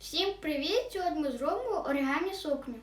Всім привіт! Сьогодні ми зробимо оригамі сукню.